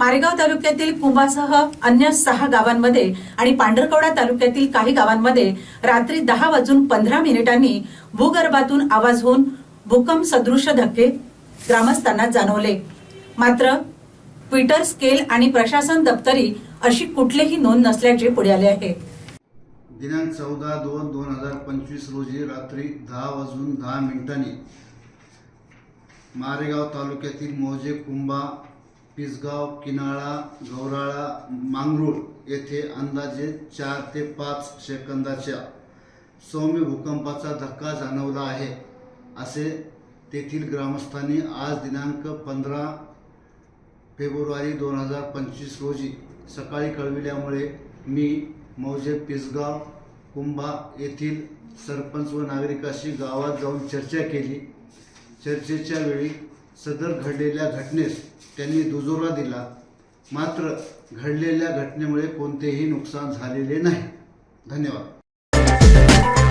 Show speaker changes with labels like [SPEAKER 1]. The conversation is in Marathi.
[SPEAKER 1] मारेगाव तालुक्यातील कुंभासह अन्य सहा गावांमध्ये आणि पांढरकवडा तालुक्यातील काही गावांमध्ये रात्री दहा वाजून पंधरा मिनिटांनी भूगर्भातून आवाज होऊन भूकंप सदृश धक्के ग्रामस्थांना जाणवले. मात्र ट्विटर स्केल आणि प्रशासन दप्तरी अशी कुठलीही नोंद नसल्याचे पुढे आले आहे.
[SPEAKER 2] दिनांक चौदा दोन दोन हजार पंचवीस रोजी रात्री दहा वाजून दहा मिनिटांनी मारेगाव तालुक्यातील मोजे कुंभा पिसगाव किनाळा गौराळा मांगरूळ येथे अंदाजे चार ते पाच सेकंदाच्या सौम्य भूकंपाचा धक्का जाणवला आहे असे तेथील ग्रामस्थांनी आज दिनांक पंधरा फेब्रुवारी दोन हजार पंचवीस रोजी सकाळी कळविल्यामुळे मी मौजे पिसगाव कुंभा येथील सरपंच व नागरिकाशी गावात जाऊन चर्चा केली. चर्चेच्या वेळी सदर घडलेल्या घटनेस त्यांनी दुजोरा दिला. मात्र घडलेल्या घटनेमुळे कोणतेही नुकसान झालेले नाही. धन्यवाद.